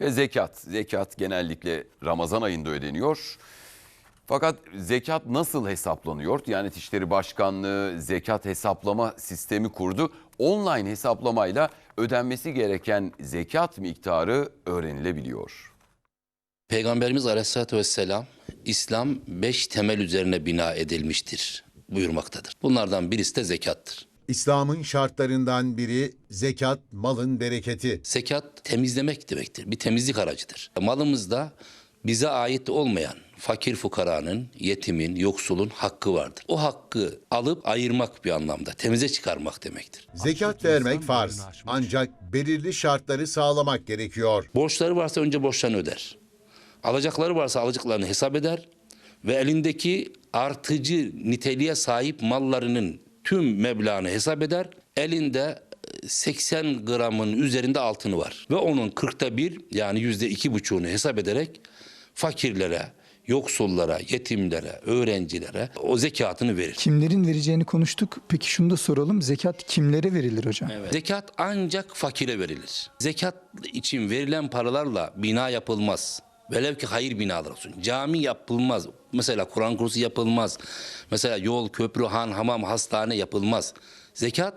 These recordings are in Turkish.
Ve zekat. Zekat genellikle Ramazan ayında ödeniyor. Fakat zekat nasıl hesaplanıyor? Diyanet İşleri Başkanlığı zekat hesaplama sistemi kurdu. Online hesaplamayla ödenmesi gereken zekat miktarı öğrenilebiliyor. Peygamberimiz Aleyhisselatü Vesselam İslam beş temel üzerine bina edilmiştir buyurmaktadır. Bunlardan birisi de zekattır. İslam'ın şartlarından biri zekat, malın bereketi. Zekat temizlemek demektir. Bir temizlik aracıdır. Malımızda bize ait olmayan fakir fukaranın, yetimin, yoksulun hakkı vardır. O hakkı alıp ayırmak bir anlamda, temize çıkarmak demektir. Zekat vermek farz. Ancak belirli şartları sağlamak gerekiyor. Borçları varsa önce borçlarını öder. Alacakları varsa alacaklarını hesap eder ve elindeki artıcı niteliğe sahip mallarının tüm meblağını hesap eder. Elinde e, 80 gramın üzerinde altını var ve onun 40'ta bir yani yüzde iki buçuğunu hesap ederek fakirlere, yoksullara, yetimlere, öğrencilere o zekatını verir. Kimlerin vereceğini konuştuk. Peki şunu da soralım. Zekat kimlere verilir hocam? Zekat ancak fakire verilir. Zekat için verilen paralarla bina yapılmaz. Velev ki hayır binalar olsun. Cami yapılmaz. Mesela Kur'an kursu yapılmaz. Mesela yol, köprü, han, hamam, hastane yapılmaz. Zekat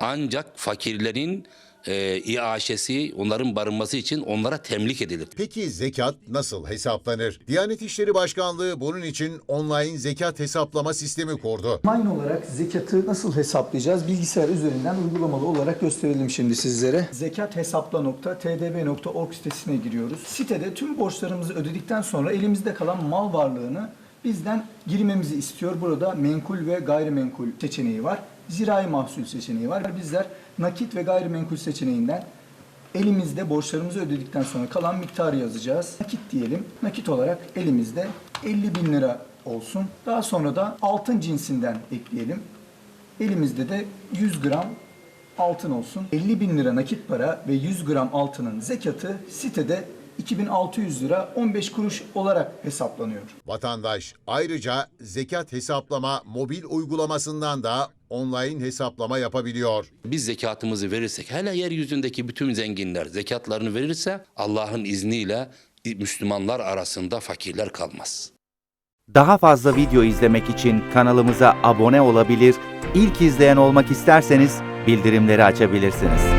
ancak fakirlerin e, iaşesi, onların barınması için onlara temlik edilir. Peki zekat nasıl hesaplanır? Diyanet İşleri Başkanlığı bunun için online zekat hesaplama sistemi kurdu. Online olarak zekatı nasıl hesaplayacağız? Bilgisayar üzerinden uygulamalı olarak gösterelim şimdi sizlere. Zekathesapla.tdb.org sitesine giriyoruz. Sitede tüm borçlarımızı ödedikten sonra elimizde kalan mal varlığını bizden girmemizi istiyor. Burada menkul ve gayrimenkul seçeneği var. Zirai mahsul seçeneği var. Bizler nakit ve gayrimenkul seçeneğinden elimizde borçlarımızı ödedikten sonra kalan miktarı yazacağız. Nakit diyelim. Nakit olarak elimizde 50 bin lira olsun. Daha sonra da altın cinsinden ekleyelim. Elimizde de 100 gram altın olsun. 50 bin lira nakit para ve 100 gram altının zekatı sitede 2600 lira 15 kuruş olarak hesaplanıyor. Vatandaş ayrıca zekat hesaplama mobil uygulamasından da online hesaplama yapabiliyor. Biz zekatımızı verirsek, hele yeryüzündeki bütün zenginler zekatlarını verirse Allah'ın izniyle Müslümanlar arasında fakirler kalmaz. Daha fazla video izlemek için kanalımıza abone olabilir, ilk izleyen olmak isterseniz bildirimleri açabilirsiniz.